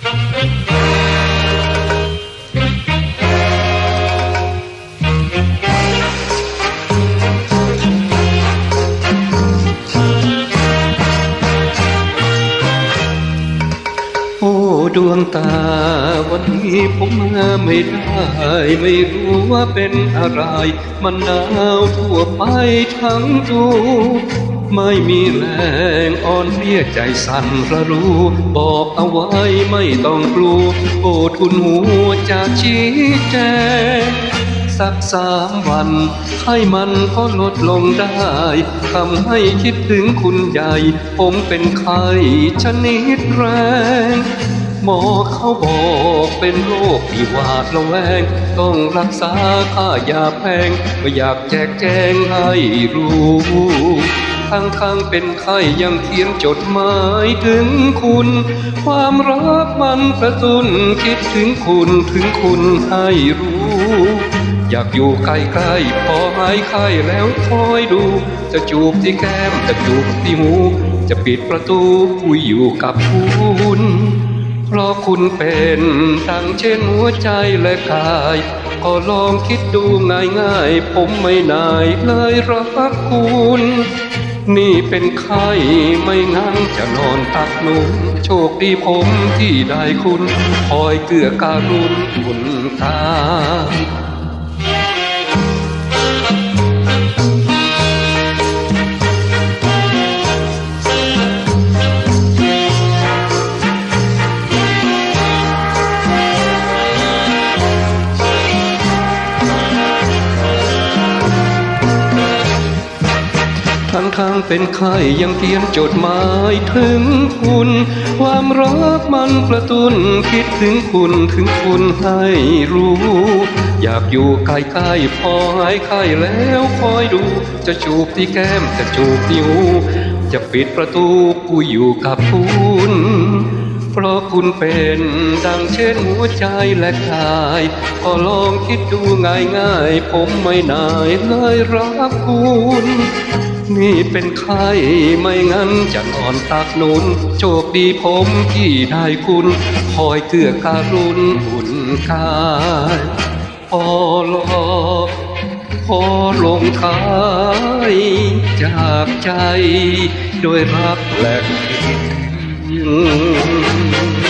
โอ้ดวงตาวันนี้ผมมาไม่ได้ไม่รู้ว่าเป็นอะไร มันหนาวทั่วไปทั้งตัว ไม่มีแรงอ่อนเพลียใจสั่นระรู้ บอกเอาไว้ไม่ต้องกลัวโอ้ทุนหัวจะชี้แจงสักสามวัน ให้มันก็ลดลงได้ทำให้คิดถึงคุณใหญ่ ผมเป็นไข้ชนิดแรงหมอเขาบอกเป็นโรคที่หวาดระแวง ต้องรักษาค่ายาแพงไม่อยากแจกแจงให้รู้ ทั้งทางๆเป็นไข้ยังเขียนจดหมายถึงคุณ ความรักมันกระตุนคิดถึงคุณถึงคุณให้รู้ อยากอยู่ใกล้ๆพอหายไข้แล้วคอยดู จะจูบที่แก้มจะจูบที่หู จะปิดประตูคุยอยู่กับคุณเพราะคุณเป็นดังเช่นหัวใจและกาย ก็ลองคิดดูง่ายๆ ผมไม่นายเลยรักคุณ นี่เป็นไข้ไม่งั้นจะนอนตักนุนโชคดีผมที่ได้คุณ คอยเกื้อการุณคุณตา ทั้างเป็นไข้ยังเขียนจดหมายถึงคุณ ความรักมันกระตุ้นคิดถึงคุณถึงคุณให้รู้ อยากอยู่ใกล้ๆพอหายไข้แล้วคอยดู จะจูบที่แก้มจะจูบที่หูจะปิดประตูกูอยู่กับคุณเพราะคุณเป็นดังเช่นหัวใจและกายก็ลองคิดดูง่ายๆ ผมไม่นายเลยรักคุณ นี่เป็นไข้ไม่งั้นจะนอนตากนุน โชคดีผมที่ได้คุณ คอยเกื้อการุณอุ่นกายพอรอพอลงท้ายจากใจ โดวยรักและคิดถึง